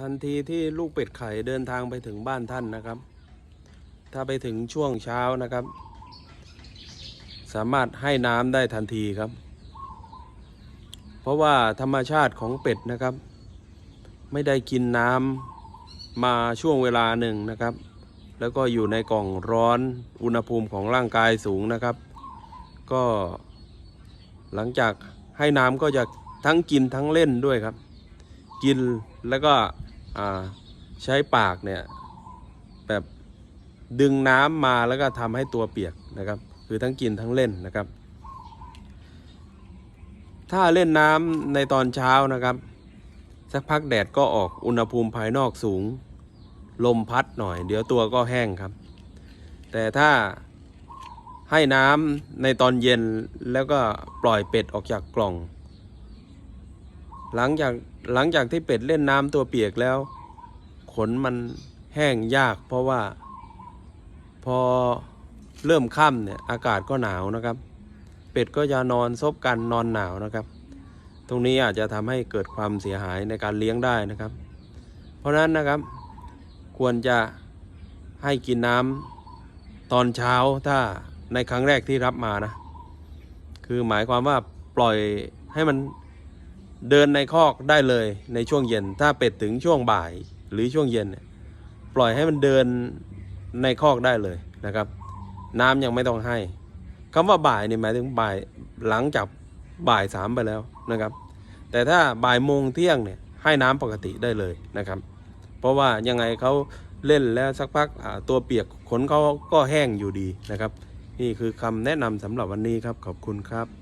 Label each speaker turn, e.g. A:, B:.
A: ทันทีที่ลูกเป็ดไข่เดินทางไปถึงบ้านท่านนะครับ ถ้าไปถึงช่วงเช้านะครับ สามารถให้น้ำได้ทันทีครับ เพราะว่าธรรมชาติของเป็ดนะครับ ไม่ได้กินน้ำมาช่วงเวลาหนึ่งนะครับ แล้วก็อยู่ในกล่องร้อนอุณหภูมิของร่างกายสูงนะครับ ก็หลังจากให้น้ำก็จะทั้งกินทั้งเล่นด้วยครับ กินแล้วก็ ใช้ปากเนี่ยแบบดึงน้ำมาแล้วก็ทำให้ตัวเปียกนะครับ คือทั้งกินทั้งเล่นนะครับ ถ้าเล่นน้ำในตอนเช้านะครับ สักพักแดดก็ออกอุณหภูมิภายนอกสูง ลมพัดหน่อย เดี๋ยวตัวก็แห้งครับ แต่ถ้าให้น้ำในตอนเย็นแล้วก็ปล่อยเป็ดออกจากกล่อง หลังจากหลังจากที่เป็ดเล่นน้ำตัวเปียกแล้ว ขนมันแห้งยาก เพราะว่า พอเริ่มค่ำเนี่ยอากาศก็หนาวนะครับ เป็ดก็จะนอนซบกันนอนหนาวนะครับ ตรงนี้อาจจะทำให้เกิดความเสียหายในการเลี้ยงได้นะครับ เพราะนั้นนะครับ ควรจะให้กินน้ำตอนเช้าถ้าในครั้งแรกที่รับมานะ คือหมายความว่าปล่อยให้มัน เดินในคอกได้เลยในช่วงเย็น ถ้าเป็ดถึงช่วงบ่ายหรือช่วงเย็นเนี่ยปล่อยให้มันเดินในคอกได้เลยนะครับ น้ำยังไม่ต้องให้คำว่าบ่ายนี่หมายถึงบ่ายหลังจากบ่ายสามไปแล้วนะครับ แต่ถ้าบ่ายโมงเที่ยงเนี่ยให้น้ำปกติได้เลยนะครับ เพราะว่ายังไงเขาเล่นแล้วสักพักตัวเปียกขนเขาก็แห้งอยู่ดีนะครับ นี่คือคำแนะนำสำหรับวันนี้ครับขอบคุณครับ